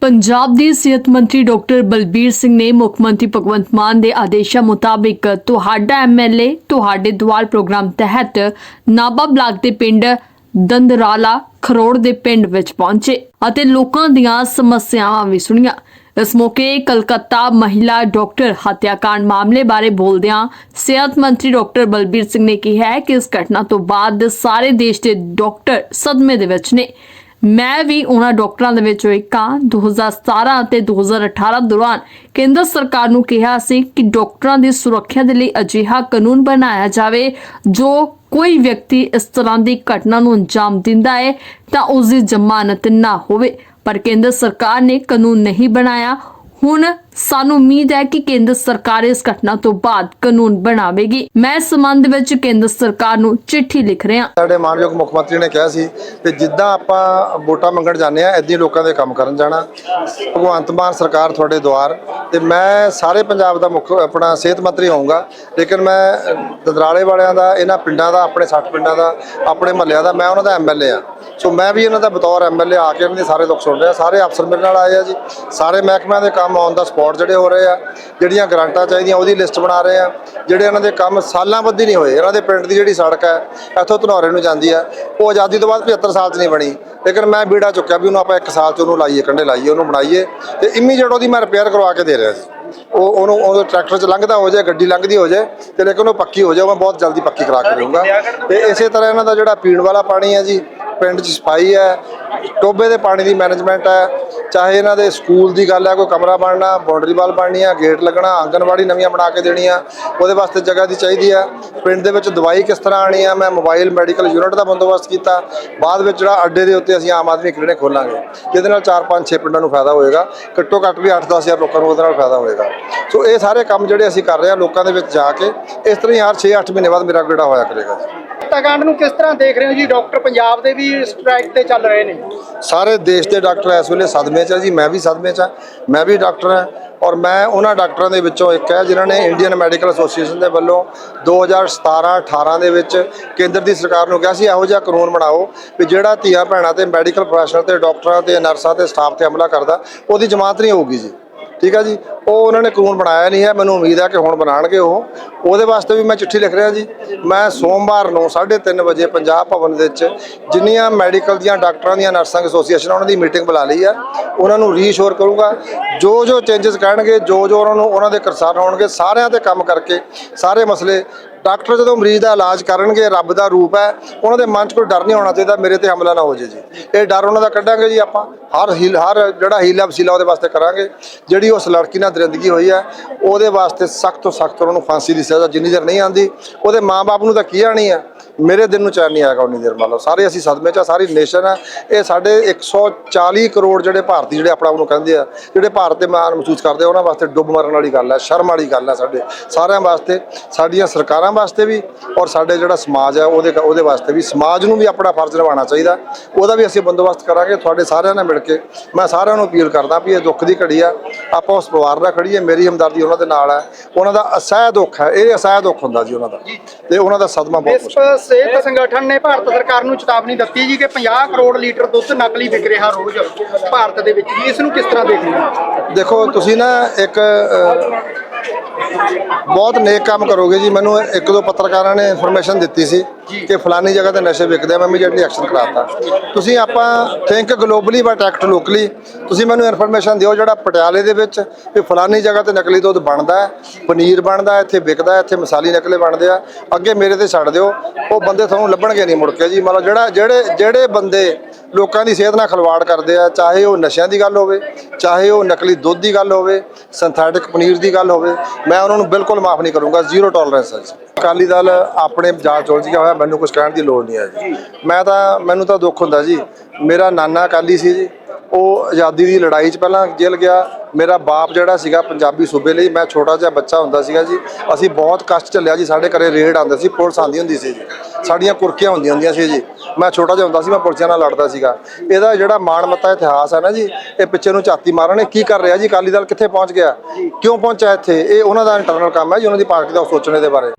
ਪੰਜਾਬ ਦੇ ਸਿਹਤ ਮੰਤਰੀ ਡਾਕਟਰ ਬਲਬੀਰ ਸਿੰਘ ਨੇ ਮੁੱਖ ਮੰਤਰੀ ਭਗਵੰਤ ਮਾਨ ਦੇ ਆਦੇਸ਼ਾਂ ਮੁਤਾਬਿਕ ਤੁਹਾਡਾ ਐਮਐਲਏ ਤੁਹਾਡੇ ਦੁਆਰ ਪ੍ਰੋਗਰਾਮ ਤਹਿਤ ਨਾਬਾ ਬਲਾਕ ਦੇ ਪਿੰਡ ਦੰਦਰਾਲਾ ਖਰੋੜ ਦੇ ਪਿੰਡ ਵਿੱਚ ਪਹੁੰਚੇ ਅਤੇ ਲੋਕਾਂ ਦੀਆਂ ਸਮੱਸਿਆਵਾਂ ਵੀ ਸੁਣੀਆਂ। ਇਸ ਮੌਕੇ ਕਲਕੱਤਾ ਮਹਿਲਾ ਡਾਕਟਰ ਹੱਤਿਆਕਾਂਡ ਮਾਮਲੇ ਬਾਰੇ ਬੋਲਦਿਆਂ ਸਿਹਤ ਮੰਤਰੀ ਡਾਕਟਰ ਬਲਬੀਰ ਸਿੰਘ ਨੇ ਕਿਹਾ ਕਿ ਇਸ ਘਟਨਾ ਤੋਂ ਬਾਅਦ ਸਾਰੇ ਦੇਸ਼ ਦੇ ਡਾਕਟਰ ਸਦਮੇ ਦੇ ਵਿੱਚ ਨੇ। ਮੈਂ ਵੀ ਉਹਨਾਂ ਡਾਕਟਰਾਂ ਦੇ ਵਿੱਚੋਂ ਇੱਕ ਹਾਂ। 2017 ਅਤੇ 2018 ਦੌਰਾਨ ਕੇਂਦਰ ਸਰਕਾਰ ਨੂੰ ਕਿਹਾ ਸੀ ਕਿ ਡਾਕਟਰਾਂ ਦੀ ਸੁਰੱਖਿਆ ਦੇ ਲਈ ਅਜਿਹਾ ਕਾਨੂੰਨ ਬਣਾਇਆ ਜਾਵੇ ਜੋ ਕੋਈ ਵਿਅਕਤੀ ਇਸ ਤਰ੍ਹਾਂ ਦੀ ਘਟਨਾ ਨੂੰ ਅੰਜਾਮ ਦਿੰਦਾ ਹੈ ਤਾਂ ਉਸ ਦੀ ਜ਼ਮਾਨਤ ਨਾ ਹੋਵੇ। ਪਰ ਕੇਂਦਰ ਸਰਕਾਰ ਨੇ ਕਾਨੂੰਨ ਨਹੀਂ ਬਣਾਇਆ। ਹੁਣ ਸਾਨੂੰ ਉਮੀਦ ਹੈ ਕਿ ਕੇਂਦਰ ਸਰਕਾਰ ਇਸ ਘਟਨਾ ਤੋਂ ਬਾਅਦ ਕਾਨੂੰਨ ਬਣਾਵੇਗੀ। ਮੈਂ ਇਸ ਸੰਬੰਧ ਵਿੱਚ ਕੇਂਦਰ ਸਰਕਾਰ ਨੂੰ ਚਿੱਠੀ ਲਿਖ ਰਿਹਾ ਸਾਡੇ ਮਾਨਯੋਗ ਮੁੱਖ ਮੰਤਰੀ ਨੇ ਕਿਹਾ ਸੀ ਕਿ ਜਿੱਦਾਂ ਆਪਾਂ ਵੋਟਾਂ ਮੰਗਣ ਜਾਂਦੇ ਆ ਇਦਾਂ ਲੋਕਾਂ ਦੇ ਕੰਮ ਕਰਨ ਜਾਣਾ। ਭਗਵੰਤ ਮਾਨ ਸਰਕਾਰ ਤੁਹਾਡੇ ਦੁਆਰ ਤੇ ਮੈਂ ਸਾਰੇ ਪੰਜਾਬ ਦਾ ਮੁੱਖ ਆਪਣਾ ਸਿਹਤ ਮੰਤਰੀ ਹੋਊਂਗਾ ਲੇਕਿਨ ਮੈਂ ਅ, ਦਦਰਾਲੇ ਵਾਲਿਆਂ ਦਾ ਇਹਨਾਂ ਪਿੰਡਾਂ ਦਾ ਆਪਣੇ 60 ਪਿੰਡਾਂ ਦਾ ਆਪਣੇ ਮਹੱਲਿਆਂ ਦਾ ਮੈਂ ਉਹਨਾਂ ਦਾ ਐਮਐਲਏ ਆ ਸੋ ਮੈਂ ਵੀ ਇਹਨਾਂ ਦਾ ਬਤੌਰ ਐਮਐਲਏ ਆ ਕੇ ਇਹਨਾਂ ਦੇ ਸਾਰੇ ਦੁੱਖ ਸੁਣ ਰਿਹਾ ਸਾਰੇ ਅਫਸਰ ਮੇਰੇ ਨਾਲ ਆਏ ਆ ਜੀ। ਸਾਰੇ ਮਹਿਕਮਿਆਂ ਦੇ ਕੰਮ ਔਨ ਦਾ ਸਪੌਟ ਜਿਹੜੇ ਹੋ ਰਹੇ ਆ, ਜਿਹੜੀਆਂ ਗ੍ਰਾਂਟਾਂ ਚਾਹੀਦੀਆਂ ਉਹਦੀ ਲਿਸਟ ਬਣਾ ਰਹੇ ਆ, ਜਿਹੜੇ ਇਹਨਾਂ ਦੇ ਕੰਮ ਸਾਲਾਂ ਬੱਧੀ ਨਹੀਂ ਹੋਏ, ਇਹਨਾਂ ਦੇ ਪਿੰਡ ਦੀ ਜਿਹੜੀ ਸੜਕ ਹੈ, ਇੱਥੋਂ ਧਨੌਰੇ ਨੂੰ ਜਾਂਦੀ ਆ, ਉਹ ਆਜ਼ਾਦੀ ਤੋਂ ਬਾਅਦ 75 ਸਾਲ 'ਚ ਨਹੀਂ ਬਣੀ, ਲੇਕਿਨ ਮੈਂ ਬੀੜਾ ਚੁੱਕਿਆ ਵੀ ਉਹਨੂੰ ਆਪਾਂ ਇੱਕ ਸਾਲ 'ਚ ਉਹਨੂੰ ਲਾਈਏ ਕੰਡੇ ਲਾਈਏ, ਉਹਨੂੰ ਬਣਾਈਏ, ਤੇ ਇਮੀਡੀਏਟ ਉਹਦੀ ਮੈਂ ਰਿਪੇਅਰ ਕਰਵਾ ਕੇ ਦੇ ਰਿਹਾ ਸੀ ਉਹ, ਉਹਨੂੰ ਉਹ ਟਰੈਕਟਰ 'ਚ ਲੰਘਦਾ ਹੋ ਜਾਏ, ਗੱਡੀ ਲੰਘਦੀ ਹੋ ਜਾਏ, ਤੇ ਲੇਕਿਨ ਉਹ ਪੱਕੀ ਹੋ ਜਾਏ ਮੈਂ ਬਹੁਤ ਜਲਦੀ ਪੱਕੀ ਕਰਾ ਕੇ ਦਊਂਗਾ। ਤੇ ਇਸੇ ਤਰ੍ਹਾਂ ਇਹਨਾਂ ਦਾ ਜਿਹੜਾ ਪੀਣ ਵਾਲਾ ਪਾਣੀ ਹੈ ਜੀ, ਪਿੰਡ 'ਚ ਸਫ਼ਾਈ ਹੈ ਟੋਬੇ ਦੇ ਪਾਣੀ ਦੀ ਮੈਨੇਜਮੈਂਟ ਹੈ ਚਾਹੇ ਇਹਨਾਂ ਦੇ ਸਕੂਲ ਦੀ ਗੱਲ ਹੈ, ਕੋਈ ਕਮਰਾ ਬਣਨਾ ਬਾਉਂਡਰੀ ਵਾਲ ਬਣਨੀ ਆ ਗੇਟ ਲੱਗਣਾ, ਆਂਗਨਵਾੜੀ ਨਵੀਆਂ ਬਣਾ ਕੇ ਦੇਣੀ ਆ ਉਹਦੇ ਵਾਸਤੇ ਜਗ੍ਹਾ ਦੀ ਚਾਹੀਦੀ ਆ ਪਿੰਡ ਦੇ ਵਿੱਚ ਦਵਾਈ ਕਿਸ ਤਰ੍ਹਾਂ ਆਣੀ ਆ ਮੈਂ ਮੋਬਾਈਲ ਮੈਡੀਕਲ ਯੂਨਿਟ ਦਾ ਬੰਦੋਬਸਤ ਕੀਤਾ। ਬਾਅਦ ਵਿੱਚ ਜਿਹੜਾ ਅੱਡੇ ਦੇ ਉੱਤੇ ਅਸੀਂ ਆਮ ਆਦਮੀ ਕਲੀਨਿਕ ਖੋਲਾਂਗੇ, ਜਿਹਦੇ ਨਾਲ 4-5 6 ਪਿੰਡਾਂ ਨੂੰ ਫਾਇਦਾ ਹੋਏਗਾ। ਘੱਟੋ ਘੱਟ ਵੀ 8-10 ਹਜ਼ਾਰ ਲੋਕਾਂ ਨੂੰ ਉਹਦੇ ਨਾਲ ਫਾਇਦਾ ਹੋਏਗਾ। ਸੋ ਇਹ ਸਾਰੇ ਕੰਮ ਜਿਹੜੇ ਅਸੀਂ ਕਰ ਰਹੇ ਹਾਂ ਲੋਕਾਂ ਦੇ ਵਿੱਚ ਜਾ ਕੇ, ਇਸ ਤਰ੍ਹਾਂ ਹੀ ਹਰ 6-8 ਮਹੀਨੇ ਬਾਅਦ ਮੇਰਾ ਗੇੜਾ ਹੋਇਆ ਕਰੇਗਾ। ਜੀ ਹੱਤਿਆਕਾਂਡ ਨੂੰ ਕਿਸ ਤਰ੍ਹਾਂ ਦੇਖ ਰਹੇ ਹੋ ਜੀ? ਡਾਕਟਰ ਪੰਜਾਬ ਦੇ ਵੀ ਸਟ੍ਰਾਈਕ ਤੇ ਚੱਲ ਰਹੇ ਨੇ। ਸਾਰੇ ਦੇਸ਼ ਦੇ ਡਾਕਟਰ ਇਸ ਵੇਲੇ ਸਦਮੇ 'ਚ ਆ ਜੀ, ਮੈਂ ਵੀ ਸਦਮੇ 'ਚ ਆ, ਮੈਂ ਵੀ ਡਾਕਟਰ ਹਾਂ ਔਰ ਮੈਂ ਉਹਨਾਂ ਡਾਕਟਰਾਂ ਦੇ ਵਿੱਚੋਂ ਇੱਕ ਹੈ ਜਿਨ੍ਹਾਂ ਨੇ ਇੰਡੀਅਨ ਮੈਡੀਕਲ ਐਸੋਸੀਏਸ਼ਨ ਦੇ ਵੱਲੋਂ 2017-18 ਦੇ ਵਿੱਚ ਕੇਂਦਰ ਦੀ ਸਰਕਾਰ ਨੂੰ ਕਿਹਾ ਸੀ, ਇਹੋ ਜਿਹਾ ਕਾਨੂੰਨ ਬਣਾਓ ਵੀ ਜਿਹੜਾ ਧੀਆਂ ਭੈਣਾਂ ਤੇ ਮੈਡੀਕਲ ਪ੍ਰੋਫੈਸ਼ਨਲ ਤੇ ਡਾਕਟਰਾਂ ਤੇ ਨਰਸਾਂ ਤੇ ਸਟਾਫ ਤੇ ਹਮਲਾ ਕਰਦਾ, ਉਹਦੀ ਜ਼ਮਾਨਤ ਨਹੀਂ ਹੋਊਗੀ ਜੀ। ਠੀਕ ਹੈ ਜੀ? ਉਹ ਉਹਨਾਂ ਨੇ ਕਾਨੂੰਨ ਬਣਾਇਆ ਨਹੀਂ ਹੈ, ਮੈਨੂੰ ਉਮੀਦ ਹੈ ਕਿ ਹੁਣ ਬਣਾਉਣਗੇ ਉਹ। ਉਹਦੇ ਵਾਸਤੇ ਵੀ ਮੈਂ ਚਿੱਠੀ ਲਿਖ ਰਿਹਾ ਜੀ। ਮੈਂ ਸੋਮਵਾਰ ਨੂੰ 3:30 ਵਜੇ ਪੰਜਾਬ ਭਵਨ ਦੇ ਵਿੱਚ ਜਿੰਨੀਆਂ ਮੈਡੀਕਲ ਦੀਆਂ ਡਾਕਟਰਾਂ ਦੀਆਂ ਨਰਸਾਂ ਐਸੋਸੀਏਸ਼ਨ ਉਹਨਾਂ ਦੀ ਮੀਟਿੰਗ ਬੁਲਾ ਲਈ ਹੈ ਉਹਨਾਂ ਨੂੰ ਰੀਸ਼ੋਰ ਕਰੂੰਗਾ। ਜੋ ਜੋ ਚੇਂਜਸ ਕਹਿਣਗੇ ਜੋ ਜੋ ਉਹਨਾਂ ਨੂੰ ਉਹਨਾਂ ਦੇ ਕਰਸਾਰ ਹੋਣਗੇ, ਸਾਰਿਆਂ ਤੇ ਕੰਮ ਕਰਕੇ, ਸਾਰੇ ਮਸਲੇ ਡਾਕਟਰ ਜਦੋਂ ਮਰੀਜ਼ ਦਾ ਇਲਾਜ ਕਰਨਗੇ, ਰੱਬ ਦਾ ਰੂਪ ਹੈ, ਉਹਨਾਂ ਦੇ ਮਨ 'ਚ ਕੋਈ ਡਰ ਨਹੀਂ ਹੋਣਾ ਚਾਹੀਦਾ, ਮੇਰੇ ਤੇ ਹਮਲਾ ਨਾ ਹੋ ਜੇ ਜੀ। ਇਹ ਡਰ ਉਹਨਾਂ ਦਾ ਕੱਢਾਂਗੇ ਜੀ ਆਪਾਂ। ਹਰ ਹੀਲ, ਹਰ ਜਿਹੜਾ ਹੀਲਾ ਵਸੀਲਾ ਉਹਦੇ ਵਾਸਤੇ ਕਰਾਂਗੇ। ਜਿਹੜੀ ਉਸ ਲੜਕੀ ਨਾਲ ਦਰਿੰਦਗੀ ਹੋਈ ਹੈ, ਉਹਦੇ ਵਾਸਤੇ ਸਖਤ ਤੋਂ ਸਖਤ ਉਹਨਾਂ ਨੂੰ ਫਾਂਸੀ ਦੀ ਸਜ਼ਾ, ਜਿੰਨੀ ਦੇਰ ਨਹੀਂ ਆਂਦੀ ਉਹਦੇ ਮਾਪੇ ਨੂੰ ਤਾਂ ਕੀ ਆਣੀ ਹੈ? ਮੇਰੇ ਦਿਨ ਨੂੰ ਚੈਨ ਨਹੀਂ ਆਏਗਾ ਉਨੀ ਦੇਰ ਮੰਨ ਲਓ। ਸਾਰੇ ਅਸੀਂ ਸਦਮੇ 'ਚ ਆ, ਸਾਰੀ ਨੇਸ਼ਨ ਹੈ ਇਹ ਸਾਡੇ 140 ਕਰੋੜ ਜਿਹੜੇ ਭਾਰਤੀ ਜਿਹੜੇ ਆਪਣਾ ਨੂੰ ਕਹਿੰਦੇ ਆ ਜਿਹੜੇ ਭਾਰਤ ਤੇ ਮਾਣ ਮਹਿਸੂਸ ਕਰਦੇ ਆ, ਉਹਨਾਂ ਵਾਸਤੇ ਡੁੱਬ ਮਰਨ ਵਾਲੀ ਗੱਲ ਹੈ ਸ਼ਰਮ ਵਾਲੀ ਗੱਲ ਹੈ ਸਾਡੇ। ਸਾਰਿਆਂ ਵਾਸਤੇ ਸਾਡੀਆਂ ਸਰਕਾਰਾਂ ਵਾਸਤੇ ਵੀ ਔਰ ਸਾਡੇ ਜਿਹੜਾ ਸਮਾਜ ਹੈ ਉਹਦੇ ਉਹਦੇ ਵਾਸਤੇ ਵੀ। ਸਮਾਜ ਨੂੰ ਵੀ ਆਪਣਾ ਫਰਜ਼ ਨਿਭਾਉਣਾ ਚਾਹੀਦਾ। ਉਹਦਾ ਵੀ ਅਸੀਂ ਬੰਦੋਬਸਤ ਕਰਾਂਗੇ। ਤੁਹਾਡੇ ਸਾਰਿਆਂ ਨਾਲ ਮਿਲ ਕੇ ਮੈਂ ਸਾਰਿਆਂ ਨੂੰ ਅਪੀਲ ਕਰਦਾ ਵੀ ਇਹ ਦੁੱਖ ਦੀ ਘੜੀ ਆ। ਆਪਾਂ ਉਸ ਪਰਿਵਾਰ ਨਾਲ ਖੜੀਏ ਮੇਰੀ ਹਮਦਰਦੀ ਉਹਨਾਂ ਦੇ ਨਾਲ ਹੈ ਉਹਨਾਂ ਦਾ ਅਸਹਿ ਦੁੱਖ ਹੈ ਇਹ ਅਸਹਿ ਦੁੱਖ ਹੁੰਦਾ ਜੀ ਉਹਨਾਂ ਦਾ। ਤੇ ਉਹਨਾਂ ਦਾ ਸਦਮਾ ਬਹੁਤ ਮੁਸ਼ਕਿਲ ਸਿਹਤ ਸੰਗਠਨ ਨੇ ਭਾਰਤ ਸਰਕਾਰ ਨੂੰ ਚੇਤਾਵਨੀ ਦਿੱਤੀ ਜੀ ਕਿ 50 ਕਰੋੜ ਲੀਟਰ ਦੁੱਧ ਨਕਲੀ ਵਿਕ ਰਿਹਾ ਰੋਜ਼ ਭਾਰਤ ਦੇ ਵਿੱਚ ਜੀ। ਇਸ ਨੂੰ ਕਿਸ ਤਰ੍ਹਾਂ ਦੇਖਦੇ ਹੋ? ਦੇਖੋ, ਤੁਸੀਂ ਨਾ ਇੱਕ ਬਹੁਤ ਨੇਕ ਕੰਮ ਕਰੋਗੇ ਜੀ। ਮੈਨੂੰ ਇੱਕ ਦੋ ਪੱਤਰਕਾਰਾਂ ਨੇ ਇਨਫੋਰਮੇਸ਼ਨ ਦਿੱਤੀ ਸੀ ਕਿ ਫਲਾਨੀ ਜਗ੍ਹਾ ਤੇ ਨਸ਼ੇ ਵਿਕਦੇ ਆ। ਮੈਂ ਇਮੀਡੀਏਟਲੀ ਐਕਸ਼ਨ ਕਰਾਤਾ। ਤੁਸੀਂ ਆਪਾਂ think globally but act locally ਤੁਸੀਂ ਮੈਨੂੰ ਇਨਫੋਰਮੇਸ਼ਨ ਦਿਓ ਜਿਹੜਾ ਪਟਿਆਲੇ ਦੇ ਵਿੱਚ ਵੀ ਫਲਾਨੀ ਜਗ੍ਹਾ ਤੇ ਨਕਲੀ ਦੁੱਧ ਬਣਦਾ ਹੈ ਪਨੀਰ ਬਣਦਾ ਇੱਥੇ ਵਿਕਦਾ ਇੱਥੇ ਮਸਾਲੀ ਨਕਲੇ ਬਣਦੇ ਆ। ਅੱਗੇ ਮੇਰੇ ਤੇ ਛੱਡ ਦਿਓ। ਉਹ ਬੰਦੇ ਤੁਹਾਨੂੰ ਲੱਭਣਗੇ ਨਹੀਂ ਮੁੜ ਕੇ ਜੀ। ਮਤਲਬ ਜਿਹੜਾ ਜਿਹੜੇ ਜਿਹੜੇ ਬੰਦੇ ਲੋਕਾਂ ਦੀ ਸਿਹਤ ਨਾਲ ਖਿਲਵਾੜ ਕਰਦੇ ਆ, ਚਾਹੇ ਉਹ ਨਸ਼ਿਆਂ ਦੀ ਗੱਲ ਹੋਵੇ, ਚਾਹੇ ਉਹ ਨਕਲੀ ਦੁੱਧ ਦੀ ਗੱਲ ਹੋਵੇ ਸਿੰਥੈਟਿਕ ਪਨੀਰ ਦੀ ਗੱਲ ਹੋਵੇ, ਮੈਂ ਉਹਨਾਂ ਨੂੰ ਬਿਲਕੁਲ ਮਾਫ ਨਹੀਂ ਕਰੂੰਗਾ ਜ਼ੀਰੋ ਟੋਲਰੈਂਸ ਹੈ ਜੀ। ਅਕਾਲੀ ਦਲ ਆਪਣੇ ਜਾਂਚ ਉਲਝ ਗਿਆ ਹੋਇਆ, ਮੈਨੂੰ ਕੁਝ ਕਹਿਣ ਦੀ ਲੋੜ ਨਹੀਂ ਹੈ ਜੀ। ਮੈਂ ਤਾਂ, ਮੈਨੂੰ ਤਾਂ ਦੁੱਖ ਹੁੰਦਾ ਜੀ। ਮੇਰਾ ਨਾਨਾ ਅਕਾਲੀ ਸੀ ਜੀ। ਉਹ ਆਜ਼ਾਦੀ ਦੀ ਲੜਾਈ 'ਚ ਪਹਿਲਾਂ ਜੇਲ੍ਹ ਗਿਆ। ਮੇਰਾ ਬਾਪ ਜਿਹੜਾ ਸੀਗਾ ਪੰਜਾਬੀ ਸੂਬੇ ਲਈ, ਮੈਂ ਛੋਟਾ ਜਿਹਾ ਬੱਚਾ ਹੁੰਦਾ ਸੀਗਾ ਜੀ। ਅਸੀਂ ਬਹੁਤ ਕਸ਼ਟ ਝੱਲਿਆ ਜੀ, ਸਾਡੇ ਘਰੇ ਰੇਡ ਆਉਂਦੇ ਸੀ, ਪੁਲਿਸ ਆਉਂਦੀ ਹੁੰਦੀ ਸੀ ਜੀ। ਸਾਡੀਆਂ ਕੁਰਕੀਆਂ ਹੁੰਦੀਆਂ ਹੁੰਦੀਆਂ ਸੀ ਜੀ। ਮੈਂ ਛੋਟਾ ਜਿਹਾ ਹੁੰਦਾ ਸੀ, ਮੈਂ ਪੁਲਿਸਾਂ ਨਾਲ ਲੜਦਾ ਸੀਗਾ। ਇਹਦਾ ਜਿਹੜਾ ਮਾਣਮੱਤਾ ਇਤਿਹਾਸ ਹੈ ਨਾ ਜੀ, ਇਹ ਪਿੱਛੇ ਨੂੰ ਝਾਤੀ ਮਾਰਨ ਕੀ ਕਰ ਰਿਹਾ ਜੀ, ਅਕਾਲੀ ਦਲ ਕਿੱਥੇ ਪਹੁੰਚ ਗਿਆ? ਕਿਉਂ ਪਹੁੰਚਿਆ ਇੱਥੇ? ਇਹ ਉਹਨਾਂ ਦਾ ਇੰਟਰਨਲ ਕੰਮ ਹੈ ਜੀ, ਉਹਨਾਂ ਦੀ ਪਾਰਟੀ ਦਾ ਉਹ ਸੋਚਣੇ ਦੇ ਬਾਰੇ।